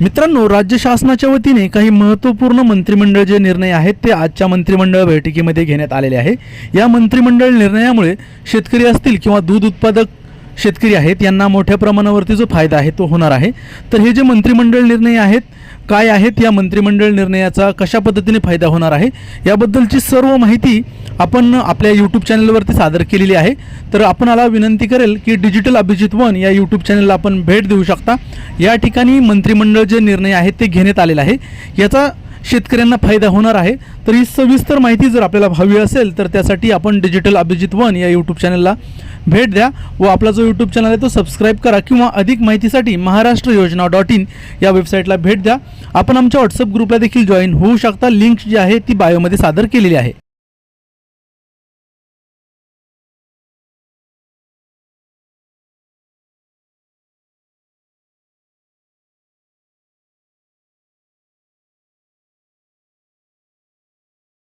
मित्रांनो राज्य शासनाच्या वतीने काही महत्त्वपूर्ण मंत्रिमंडळ जे निर्णय आहेत ते आजच्या मंत्रिमंडळ बैठकीमध्ये घेण्यात आलेले आहे. या मंत्रिमंडळ निर्णयामुळे शेतकरी असतील किंवा दूध उत्पादक शेतकरी आहेत यांना मोठ्या प्रमाणावरती जो फायदा आहे तो होणार आहे. तर हे जे मंत्रिमंडळ निर्णय आहेत काय आहेत या मंत्रिमंडळ निर्णयाचा कशा पद्धतीने फायदा होणार आहे याबद्दलची सर्व माहिती आपण आपल्या यूट्यूब चॅनलवरती सादर केलेली आहे. तर आपणाला विनंती करेल की डिजिटल अभिजित वन या यूट्यूब चॅनलला आपण भेट देऊ शकता. या ठिकाणी मंत्रिमंडळ जे निर्णय आहेत ते घेण्यात आलेला आहे. याचा शेतकऱ्यांना फायदा होणार आहे. तर ही सविस्तर माहिती जर आपल्याला हवी असेल तर त्यासाठी आपण डिजिटल अभिजित वन या यूट्यूब चॅनलला भेट द्या व आपला जो यूट्यूब चॅनल आहे तो सबस्क्राईब करा किंवा अधिक माहितीसाठी महाराष्ट्र योजना डॉट इन या वेबसाईटला भेट द्या. आपण आमच्या व्हॉट्सअप ग्रुपला देखील जॉईन होऊ शकता. लिंक जी आहे ती बायोमध्ये सादर केलेली आहे.